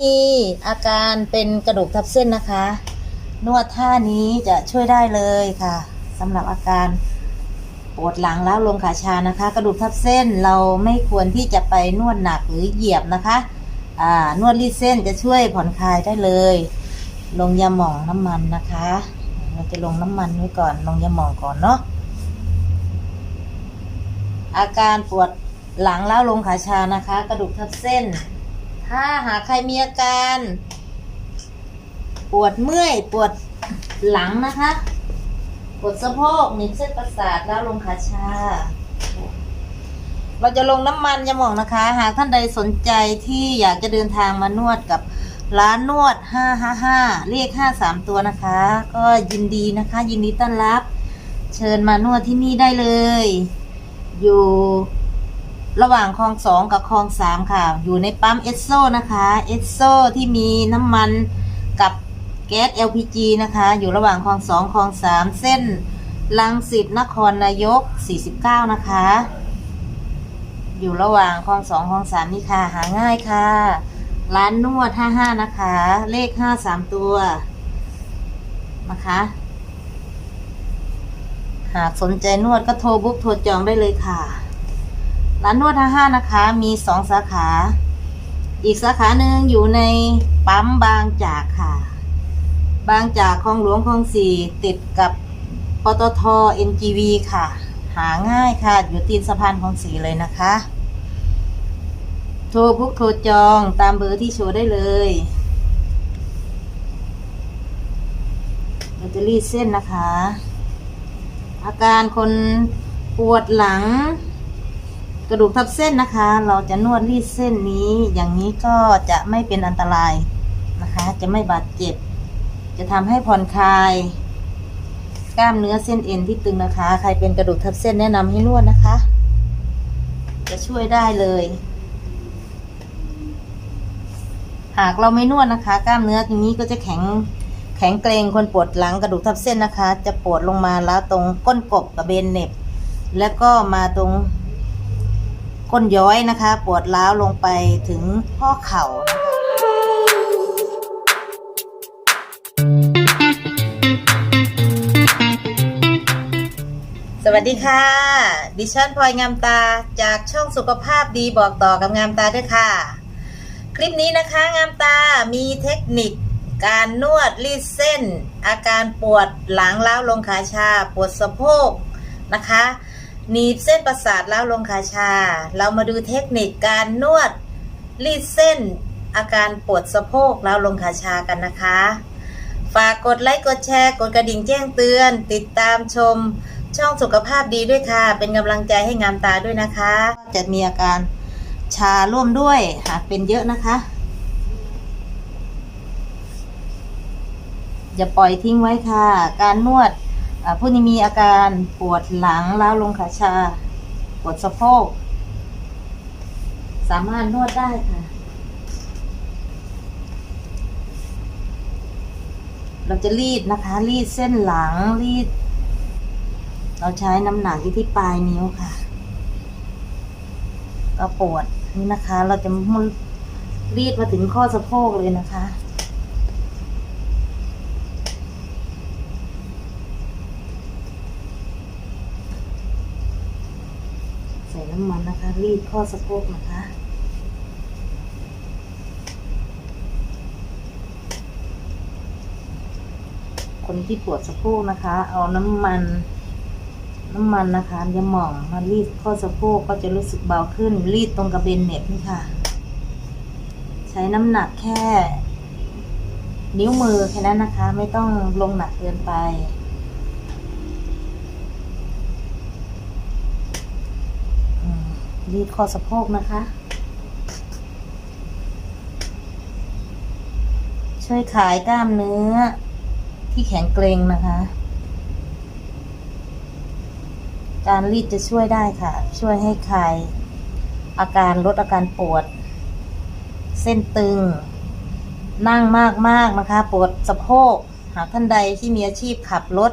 มีอาการเป็นกระดูกทับเส้นนะคะ นวดท่านี้จะช่วยได้เลยค่ะสำหรับอาการปวดหลังแล้วลงขาชานะคะ กระดูกทับเส้นเราไม่ควรที่จะไปนวดหนักหรือเหยียบนะคะอ่านวดรีดเส้นจะช่วยผ่อนคลายได้เลย ลงยาหม่องน้ำมันนะคะ เราจะลงน้ำมันไว้ก่อนลงยาหม่องก่อนเนาะอาการปวดหลังแล้วลงขาชานะคะ กระดูกทับเส้น ถ้าหากใครมีอาการ ปวดเมื่อยปวดหลังนะคะ ปวดสะโพกหนีบเส้นประสาทแล้วลงขาชา เราจะลงน้ำมันยาหม่องนะคะ หากท่านใดสนใจที่อยากจะเดินทางมานวดกับร้านนวด 555 เรียก 53 ตัวนะคะ ก็ยินดีนะคะ ยินดีต้อนรับ เชิญมานวดที่นี่ได้เลย อยู่ ระหว่างคลองสองกับคลองสามค่ะ อยู่ในปั๊มเอสโซนะคะเอสโซที่มีน้ำมันกับแก๊ส LPG นะคะ อยู่ระหว่างคลองสองคลองสามเส้นลังสิตนครนายก 49 นะคะ อยู่ระหว่างคลองสองคลองสามนี่ค่ะ หาง่ายค่ะ ร้านนวด 55 นะคะ เลข 53 ตัวนะคะ หากสนใจนวดก็โทรบุ๊กโทรจองได้เลยค่ะ ร้านนวด55นะคะ มีสองสาขา อีกสาขาหนึ่งอยู่ในปั๊มบางจากค่ะ บางจากคลองหลวงคลองสี่ติดกับปตท NGV ค่ะ หาง่ายค่ะ อยู่ตีนสะพานคลองสี่เลยนะคะ โทรบุ๊กโทรจองตามเบอร์ที่โชว์ได้เลยเราจะรีดเส้นนะคะ อาการคนปวดหลัง กระดูกทับเส้นนะคะ เราจะนวดรีดเส้นนี้ อย่างนี้ก็จะไม่เป็นอันตรายนะคะ จะไม่บาดเจ็บ จะทำให้ผ่อนคลาย กล้ามเนื้อเส้นเอ็นที่ตึงนะคะ ใครเป็นกระดูกทับเส้นแนะนำให้นวดนะคะ จะช่วยได้เลย หากเราไม่นวดนะคะ กล้ามเนื้อตรงนี้ก็จะแข็งแข็งเกรงคนปวดหลังกระดูกทับเส้นนะคะ จะปวดลงมาแล้วตรงก้นกบกับเบนเน็บ แล้วก็มาตรง ก้นย้อยนะคะ ปวดร้าวลงไปถึงข้อเข่านะคะสวัสดีค่ะ ดิฉันพลอยงามตาจากช่องสุขภาพดีบอกต่อกับงามตาด้วยค่ะ คลิปนี้นะคะงามตามีเทคนิค การนวดรีดเส้น อาการปวดหลังล้าวลงขาชา ปวดสะโพกนะคะ หนีบเส้นประสาทแล้วลงขาชา เรามาดูเทคนิคการนวดรีดเส้นอาการปวดสะโพกแล้วลงขาชากันนะคะ ฝากกดไลค์กดแชร์ กดกระดิ่งแจ้งเตือน ติดตามชม ช่องสุขภาพดีด้วยค่ะ เป็นกำลังใจให้งามตาด้วยนะคะ จะมีอาการชาร่วมด้วยหากเป็นเยอะนะคะ อย่าปล่อยทิ้งไว้ค่ะ การนวด ผู้ที่มีอาการปวดหลังล้าวลงขาชา ปวดสะโพก สามารถนวดได้ค่ะ เราจะรีดนะคะ รีดเส้นหลังรีด เราใช้น้ำหนักอยู่ที่ปลายนิ้วค่ะ ก็ปวดนี่นะคะ เราจะมุนรีดมาถึงข้อสะโพกเลยนะคะ น้ำมันนะคะ รีดข้อสะโพกนะคะคนที่ปวดสะโพกนะคะ เอาน้ำมัน น้ำมันนะคะยาหม่องมารีดข้อสะโพกก็จะรู้สึกเบาขึ้น รีดตรงกระเบนเหน็บนี่ค่ะ ใช้น้ำหนักแค่ นิ้วมือแค่นั้นนะคะ ไม่ต้องลงหนักเกินไป รีดข้อสะโพกนะคะ ช่วยขายกล้ามเนื้อที่แข็งเกร็งนะคะ การรีดจะช่วยได้ค่ะ ช่วยให้คลายอาการลดอาการปวด เส้นตึง นั่งมากๆนะคะ ปวดสะโพกหากท่านใดที่มีอาชีพขับรถ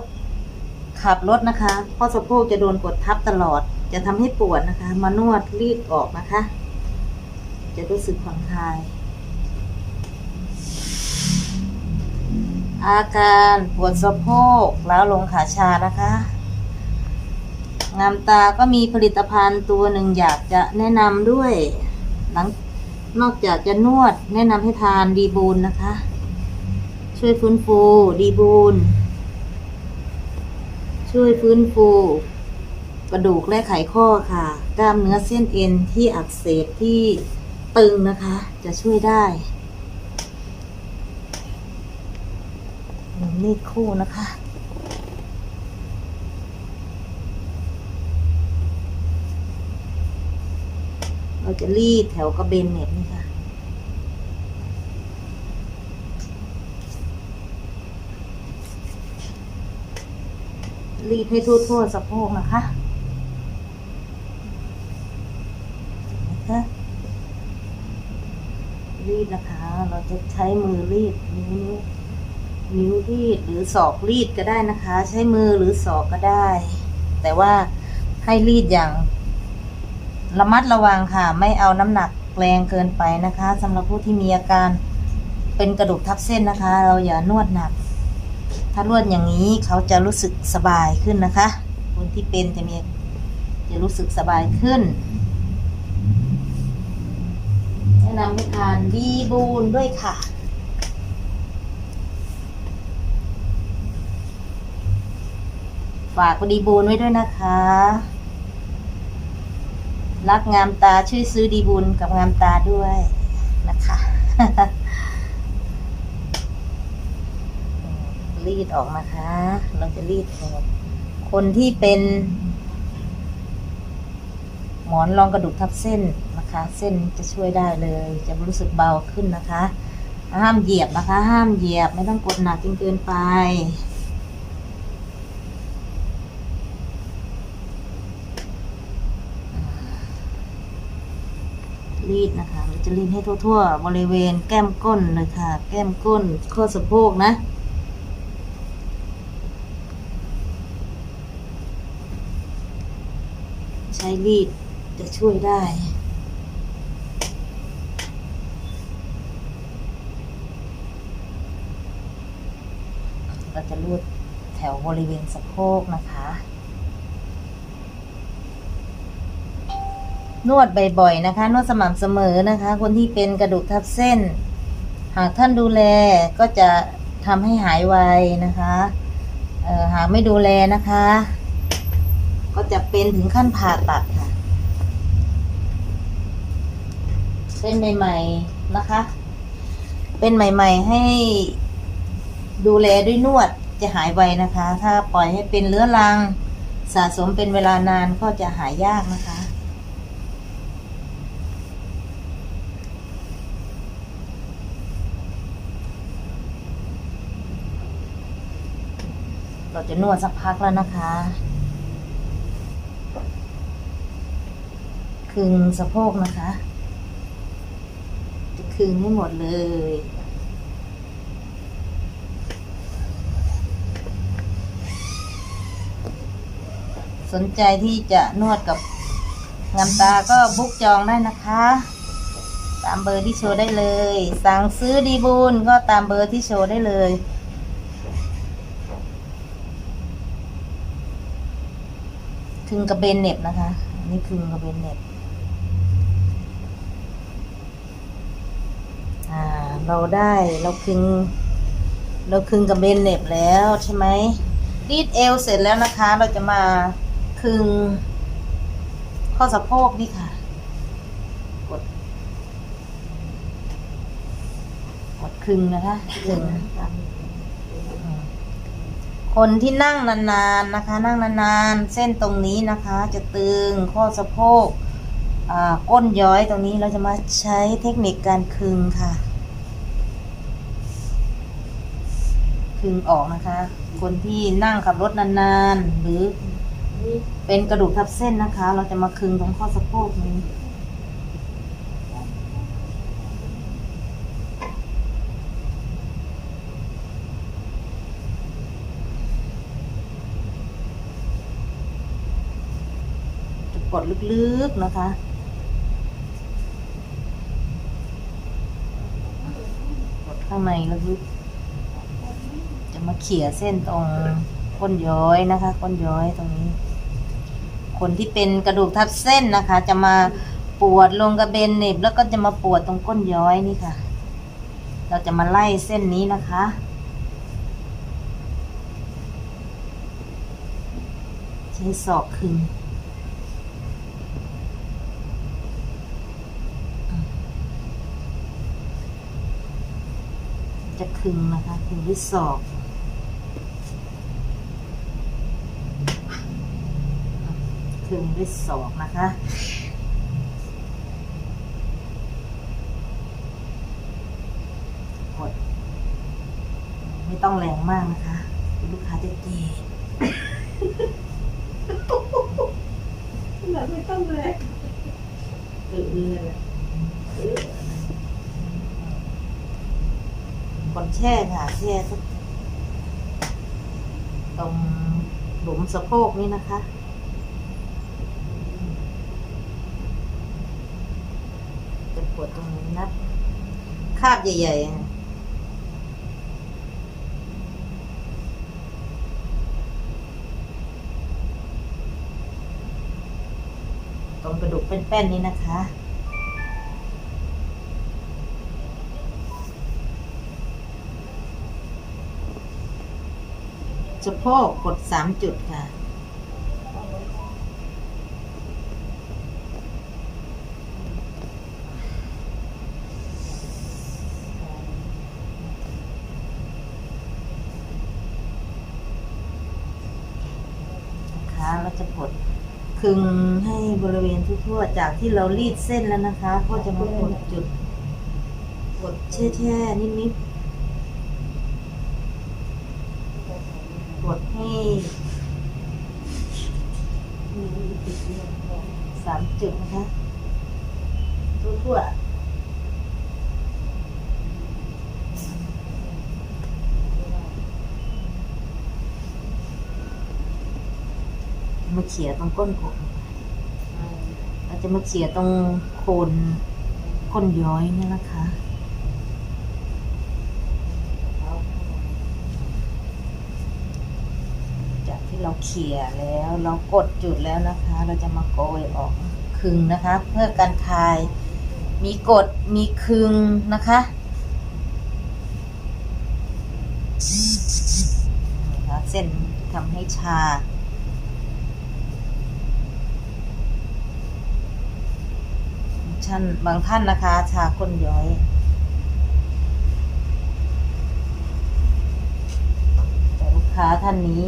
ขับรถนะคะ เพราะสะโพกจะโดนกดทับตลอด จะทำให้ปวดนะคะ มานวดรีดออกนะคะ จะรู้สึกผ่อนคลาย อาการปวดสะโพกแล้วลงขาชานะคะ งามตาก็มีผลิตภัณฑ์ตัวหนึ่งอยากจะแนะนำด้วย หลังนอกจากจะนวดแนะนำให้ทานดีบูนนะคะ ช่วยฟื้นฟูดีบูนช่วยฟื้นฟู กระดูกและไขข้อค่ะ กล้ามเนื้อเส้นเอ็นที่อักเสบที่ตึงนะคะ จะช่วยได้นึ่งมีดคู่นะคะ เราจะรีดแถวกระเบนเหน็บนี่ค่ะรีดให้ทั่วๆสะโพกนะคะรีดนะคะ เรา จะใช้มือรีดนิ้วนิ้วนิ้วรีดหรือศอกรีดก็ได้นะคะ ใช้มือหรือศอกก็ได้ แต่ว่าให้รีดอย่าง ระมัดระวังค่ะ ไม่เอาน้ำหนักแรงเกินไปนะคะสำหรับผู้ที่มีอาการเป็นกระดูกทับเส้นนะคะ เราอย่านวดหนัก ถ้านวดอย่างนี้เขาจะรู้สึกสบายขึ้นนะคะ คนที่เป็นจะมีจะรู้สึกสบายขึ้น แนำให้ทานดีบูนด้วยค่ะ ฝากดีบูนไว้ด้วยนะคะ รักงามตาช่วยซื้อดีบุญกับงามตาด้วยนะคะ รีดออกนะคะ เราจะรีดออกคนที่เป็น หมอนรองกระดูกทับเส้น เส้นจะช่วยได้เลย จะรู้สึกเบาขึ้นนะคะ ห้ามเหยียบนะคะ ห้ามเหยียบไม่ต้องกดหนักจนเกินไปรีดนะคะเราจะรีดให้ทั่ว ๆ บริเวณแก้มก้นเลยค่ะ แก้มก้นข้อสะโพกนะใช้รีดจะช่วยได้ เรา จะรูดแถวบริเวณสะโพกนะคะ นวดบ่อยๆนะคะ นวดสม่ำเสมอนะคะ คนที่เป็นกระดูกทับเส้น หากท่านดูแลก็จะทำให้หายไวนะคะหากไม่ดูแลนะคะ ก็จะเป็นถึงขั้นผ่าตัดค่ะ เป็นใหม่ๆนะคะ เป็นใหม่ ๆ ให้ ดูแลด้วยนวดจะหายไวนะคะ ถ้าปล่อยให้เป็นเรื้อรัง สะสมเป็นเวลานานก็จะหายยากนะคะ เราจะนวดสักพักแล้วนะคะคึงสะโพกนะคะ จะคึงให้หมดเลย นใจที่จะนวดกับงามตาก็บุ๊กจองได้นะคะ ตามเบอร์ที่โชว์ได้เลย สั่งซื้อดีบูลก็ตามเบอร์ที่โชว์ได้เลยคึงกระเบนเน็บนะคะนนี้คึงกระเบนเน็บเราได้เราคึง เราคึงกระเบนเน็บแล้วใช่ไหมรีดเอวเสร็จแล้วนะคะ เราจะมา คึง ข้อสะโพกนี่ค่ะ กด กดคึงนะคะคึงคนที่นั่งนานๆนะคะ นั่งนานๆ เส้นตรงนี้นะคะ จะตึงข้อสะโพกอ่าก้นย้อยตรงนี้เราจะมาใช้เทคนิคการคึงค่ะ คึงออกนะคะ คนที่นั่งขับรถนานๆ หรือ เป็นกระดูกทับเส้นนะคะ เราจะมาคึงตรงข้อสะโพกนี้จะกดลึกๆนะคะ กดข้างในลึกๆมาเขี่ยเส้นตรงก้นย้อยนะคะ ก้นย้อยตรงนี้ คนที่เป็นกระดูกทับเส้นนะคะ จะมาปวดลงกระเบนเน็บแล้วก็จะมาปวดตรงก้นย้อยนี่ค่ะ เราจะมาไล่เส้นนี้นะคะใช้ศอกคึงจะคึงนะคะคึงด้วยศอก คึงด้วยศอกนะคะ กด ไม่ต้องแรงมากนะคะเดี๋ยวลูกค้าจะเกลียดเราไม่ต้องเลยเออเออกดแช่ค่ะ แช่สักตรงหลุมสะโพกนี่นะคะ จะ ปวดตรงนี้นะคาบใหญ่ๆตรงกระดูกเป็นแป้นๆนี้นะคะสะโพกกดสามจุดค่ะเราจะกด คึงให้บริเวณทั่วๆจากที่เรารีดเส้นแล้วนะคะ ก็จะมากดจุดกดแช่ๆนิดๆกดให้สามจุดนะคะทั่วๆ มาเขี่ยตรงก้นผมเราจะมาเขี่ยตรงโคนก้นย้อยเนี่ยนะคะจากที่เราเขี่ยแล้วเรากดจุดแล้วนะคะ เราจะมาโกยออกคึงนะคะ เพื่อการคลายมีกดมีคึงนะคะเส้นทำให้ชา ท่านบางท่านนะคะ ชาก้นย้อย แต่ลูกค้าท่านนี้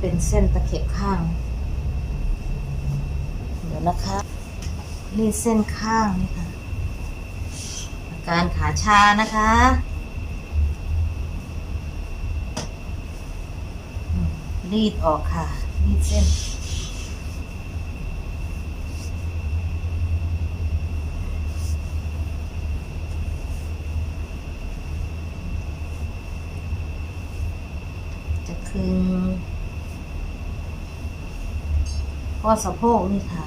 เป็นเส้นตะเข็บข้าง เดี๋ยวนะคะรีดเส้นข้างนี่ค่ะอาการขาชานะคะรีดออกค่ะรีดเส้น คึงข้อสะโพกนี่ค่ะ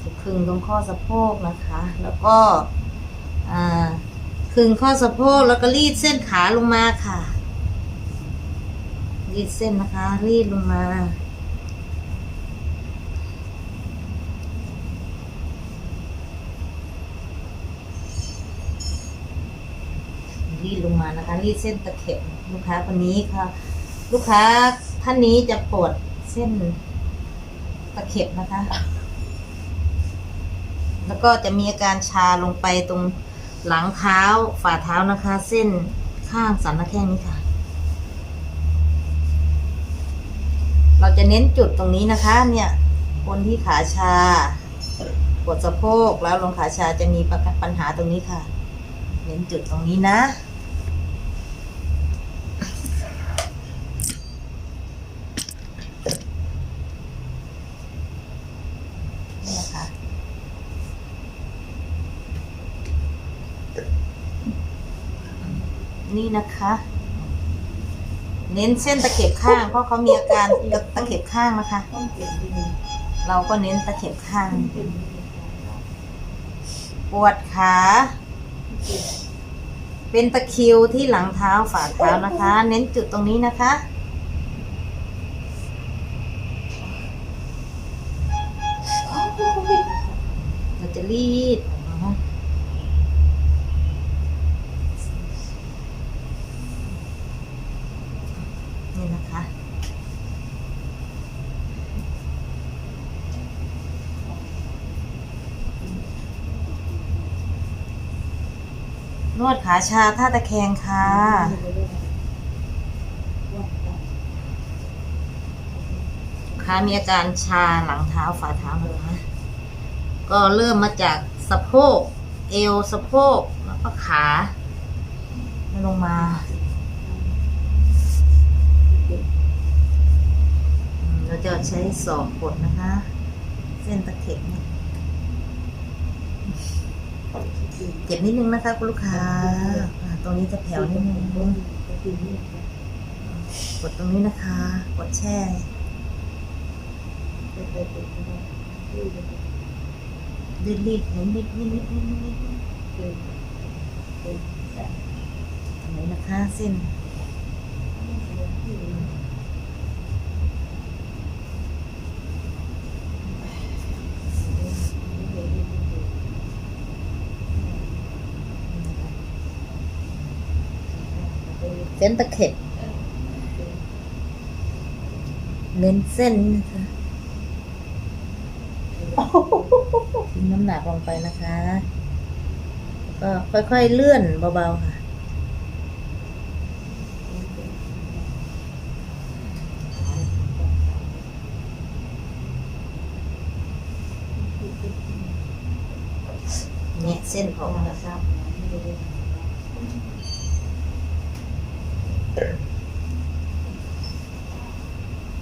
จะคึงตรงข้อสะโพกนะคะ แล้วก็คึงข้อสะโพกแล้วก็รีดเส้นขาลงมาค่ะ รีดเส้นนะคะ รีดลงมารีดลงมานะคะรีดเส้นตะเข็บลูกค้าคนนี้ค่ะ ลูกค้าท่านนี้จะปวดเส้นตะเข็บนะคะ แล้วก็จะมีอาการชาลงไปตรงหลังเท้าฝ่าเท้านะคะ เส้นข้างสันนักแข้งนี้ค่ะ เราจะเน้นจุดตรงนี้นะคะ เนี่ย คนที่ขาชาปวดสะโพกแล้วลงขาชาจะมีปัญหาตรงนี้ค่ะ เน้นจุดตรงนี้นะ นี่นะคะ นะคะ เน้นเส้นตะเข็บข้าง เพราะเขามีอาการตะเข็บข้างนะคะ เราก็เน้นตะเข็บข้าง ปวดขา เป็นตะคิวที่หลังเท้าฝ่าเท้านะคะ เน้นจุดตรงนี้นะคะเราจะรีดนะคะนี่นะคะ น วดขาชาท่าตะแคงค่ะ ขามีอาการชาหลังเท้าฝ่าเท้านะคะก็เริ่มมาจากสะโพก เอวสะโพกแล้วก็ขาลงมาเราจะใช้ศอกกดนะคะ เส้นตะเข็บเนี่ย เจ็บนิดนึงนะคะคุณลูกค้าอ่าตรงนี้จะแผ่วนิดนึงกดตรงนี้นะคะ กดแช่รีดรีดนิดนิดนิดนิดนิดนิดนิดตรงนี้นะคะเส้นเส้นตะเข็บ เน้นเส้นนะคะทิ้งน้ำหนักลงไปนะคะแล้วก็ค่อยๆเลื่อนเบาๆค่ะ เนี่ยเส้นผมนะครับ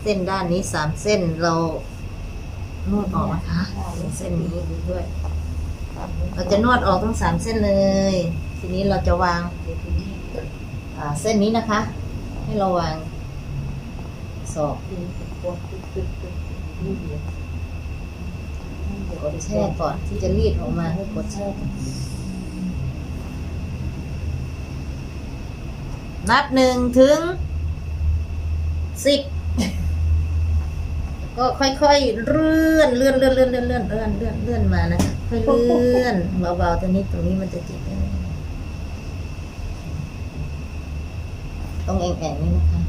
เส้นด้านนี้สามเส้นเรานวดออกนะคะ เส้นนี้ด้วย เราจะนวดออกทั้งสามเส้นเลย ทีนี้เราจะวางเส้นนี้นะคะ ให้เราวางศอกกดแช่ก่อนที่จะรีดออกมาให้กดแช่ก่อนนับหนึ่งถึงสิบ ก็ค่อยๆเลื่อนเลื่อนเลื่อนเลื่อนเลื่อนเลื่อนเลื่อนเลื่อนเลื่อนมานะคะค่อยเลื่อนเบาๆตรงนี้ตรงนี้มันจะเจ็บนิดนึงต้องแองๆนี่นะคะ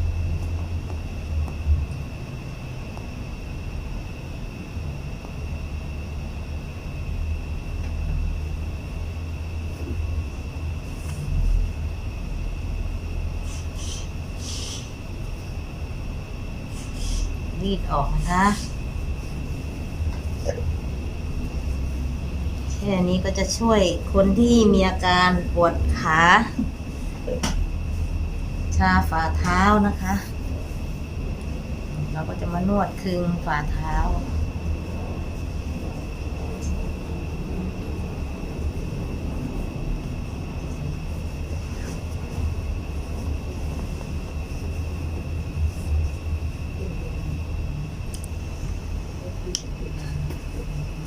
รีดออกนะคะ แค่นี้ก็จะช่วยคนที่มีอาการปวดขา ชาฝ่าเท้านะคะ เราก็จะมานวดคึงฝ่าเท้า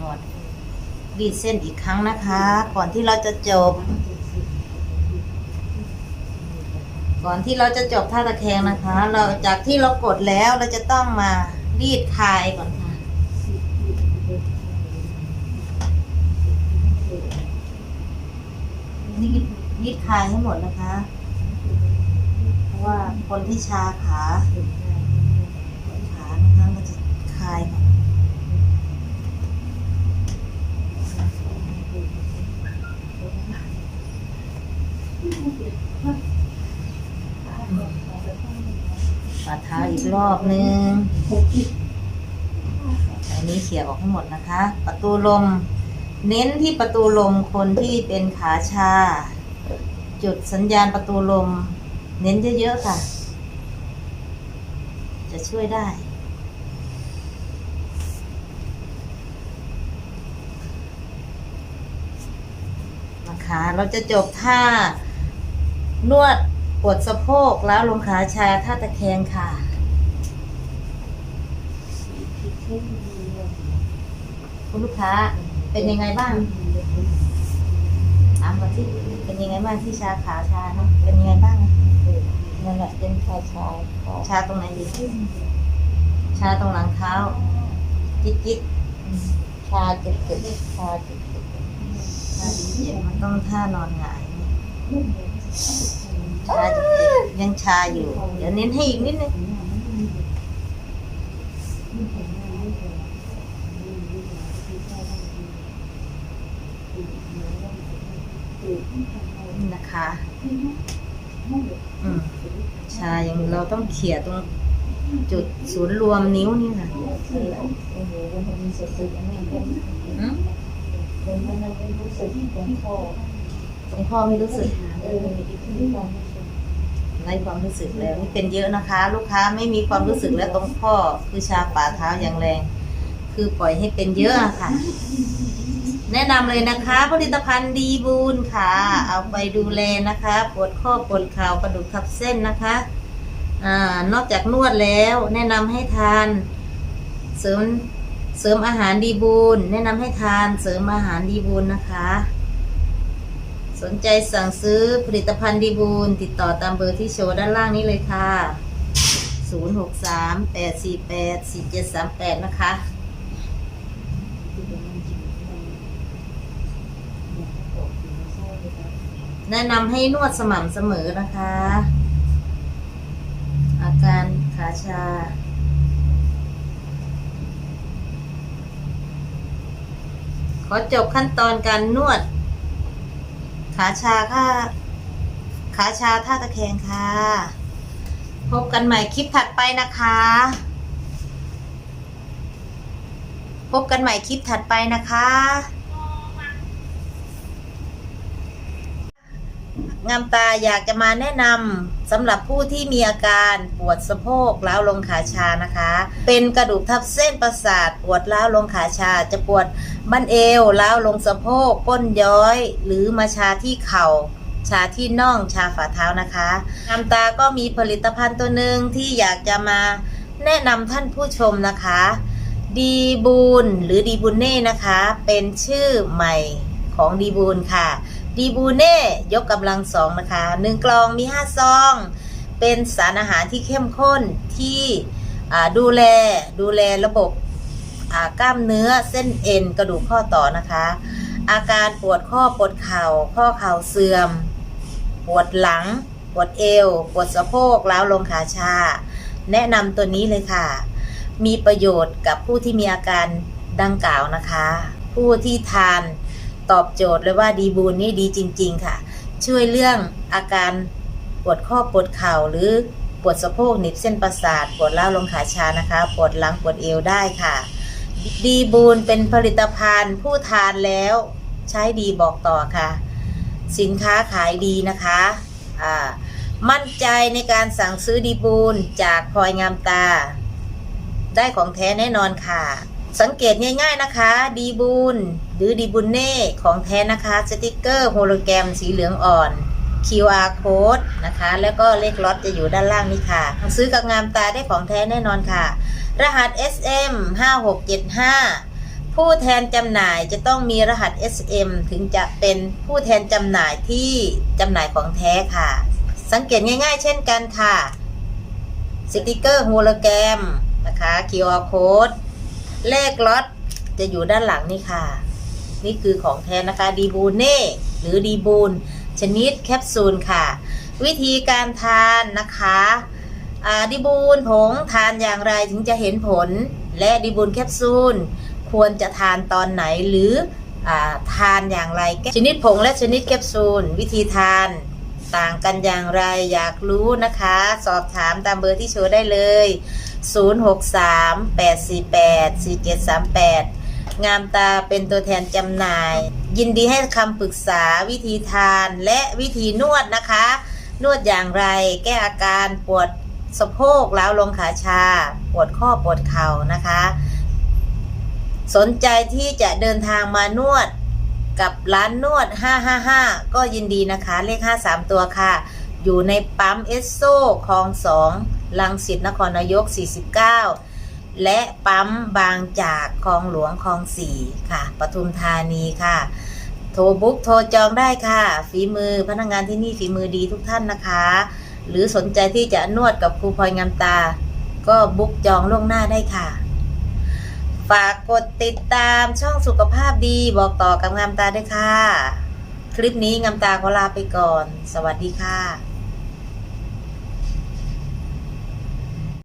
นวด รีดเส้นอีกครั้งนะคะ ก่อนที่เราจะจบ ก่อนที่เราจะจบท่าตะแคงนะคะ เราจากที่เรากดแล้วเราจะต้องมารีดคลายก่อนค่ะรีดรีดคลายให้หมดนะคะ เพราะว่าคนที่ชาขาขานะคะเราจะคลายก่อน ฝ่าเท้าอีกรอบนึงอันนี้เขี่ยออกให้หมดนะคะ ประตูลม เน้นที่ประตูลมคนที่เป็นขาชา จุดสัญญาณประตูลม เน้นเยอะๆค่ะ จะช่วยได้นะคะเราจะจบท่า นวดปวดสะโพกแล้วลงขาชาท่าตะแคงค่ะ คุณลูกค้าเป็นยังไงบ้างถามก่อนที่เป็นยังไงบ้างที่ชาขาชาเนอะเป็นยังไงบ้างนั่นแหละเป็นชาชาชาตรงไหนดีชาตรงหลังเท้า จิ๊กจิ๊กชาเจ็บเจ็บชาเจ็บเจ็บชาเจ็บมันต้องท่านอนหงาย ชาจ็บเจ็บยังชาอยู่ เดี๋ยวเน้นให้อีกนิดนึงนี่นะคะอืมชายังเราต้องเขี่ยตรงจุดศูนย์รวมนิ้วนี่นะอืม ตรงข้อไม่รู้สึกไร้ความรู้สึกแล้วนี่เป็นเยอะนะคะ ลูกค้าไม่มีความรู้สึกแล้วตรงข้อคือชาฝ่าเท้าอย่างแรง คือปล่อยให้เป็นเยอะค่ะ แนะนำเลยนะคะ ผลิตภัณฑ์ดีบูนค่ะ เอาไปดูแลนะคะ ปวดข้อปวดเข่ากระดูกทับเส้นนะคะอนอกจากนวดแล้วแนะนำให้ทานเสริมเสริมอาหารดีบูนแนะนำให้ทานเสริมอาหารดีบูนนะคะ สนใจสั่งซื้อผลิตภัณฑ์ดีบูนติดต่อตามเบอร์ที่โชว์ด้านล่างนี้เลยค่ะ 063 848 4738 นะคะแนะนำให้นวดสม่ำเสมอนะคะ อาการขาชา ขอจบขั้นตอนการนวด ขาชาค่ะ ขาชาท่าตะแคงค่ะ พบกันใหม่คลิปถัดไปนะคะ พบกันใหม่คลิปถัดไปนะคะ งามตาอยากจะมาแนะนำ สำหรับผู้ที่มีอาการปวดสะโพกล้าวลงขาชานะคะ เป็นกระดูกทับเส้นประสาทปวดล้าวลงขาชา จะปวดบั้นเอวล้าวลงสะโพกก้นย้อย หรือมาชาที่เข่าชาที่น่องชาฝ่าเท้านะคะงามตาก็มีผลิตภัณฑ์ตัวหนึ่งที่อยากจะมาแนะนำท่านผู้ชมนะคะ ดีบูนหรือดีบูเน่นะคะ เป็นชื่อใหม่ของดีบูนค่ะ ดีบูเน่ยกกำลังสองนะคะหนึ่งกล่องมีห้าซอง เป็นสารอาหารที่เข้มข้นที่ดูแลดูแลระบบกล้ามเนื้อเส้นเอ็นกระดูกข้อต่อนะคะ อาการปวดข้อปวดเข่า ข้อเข่าเสื่อม ปวดหลัง ปวดเอว ปวดสะโพกล้าวลงขาชา แนะนำตัวนี้เลยค่ะ มีประโยชน์กับผู้ที่มีอาการดังกล่าวนะคะ ผู้ที่ทาน ตอบโจทย์เลยว่าดีบูนนี่ดีจริง ๆ ค่ะ ช่วยเรื่องอาการปวดข้อปวดเข่าหรือปวดสะโพกหนิบเส้นประสาท ปวดล้าวลงขาชานะคะ ปวดหลังปวดเอวได้ค่ะ ดีบูนเป็นผลิตภัณฑ์ผู้ทานแล้วใช้ดีบอกต่อค่ะ สินค้าขายดีนะคะอ่ามั่นใจในการสั่งซื้อดีบูนจากพลอยงามตา ได้ของแท้แน่นอนค่ะ สังเกตง่ายๆนะคะ ดีบูน หรือดีบุนเน่ของแท้นะคะ สติกเกอร์โฮโลแกรมสีเหลืองอ่อน QR code นะคะ แล้วก็เลขล็อตจะอยู่ด้านล่างนี้ค่ะ ซื้อกับงามตาได้ของแท้แน่นอนค่ะ รหัส SM 5675 ผู้แทนจำหน่ายจะต้องมีรหัส SM ถึงจะเป็นผู้แทนจำหน่ายที่จำหน่ายของแท้ค่ะ สังเกตง่ายๆ เช่นกันค่ะ สติกเกอร์โฮโลแกรมนะคะ QR code เลขล็อตจะอยู่ด้านหลังนี่ค่ะ นี่คือของแท้นะคะดีบูเน่หรือดีบูนชนิดแคปซูลค่ะ วิธีการทานนะคะดีบูนผงทานอย่างไรถึงจะเห็นผล และดีบูนแคปซูล ควรจะทานตอนไหนหรืออทานอย่างไร ชนิดผงและชนิดแคปซูล วิธีทานต่างกันอย่างไรอยากรู้นะคะ สอบถามตามเบอร์ที่โชว์ได้เลย 063-848-4738 งามตาเป็นตัวแทนจำหน่าย ยินดีให้คำปรึกษาวิธีทานและวิธีนวดนะคะ นวดอย่างไรแก้อาการปวดสะโพกล้าวลงขาชา ปวดข้อปวดเข่านะคะ สนใจที่จะเดินทางมานวดกับร้านนวด 555 ก็ยินดีนะคะ เลข 53 ตัวค่ะ อยู่ในปั๊มเอสโซคลอง2ลังสิตนครนายก 49 และปั๊มบางจากคลองหลวงคลอง4ค่ะ ปทุมธานีค่ะ โทรบุ๊กโทรจองได้ค่ะ ฝีมือพนักงานที่นี่ฝีมือดีทุกท่านนะคะ หรือสนใจที่จะนวดกับครูพลอยงามตา ก็บุ๊กจองล่วงหน้าได้ค่ะ ฝากกดติดตามช่องสุขภาพดีบอกต่อกับงามตาด้วยค่ะ คลิปนี้งามตาขอลาไปก่อน สวัสดีค่ะ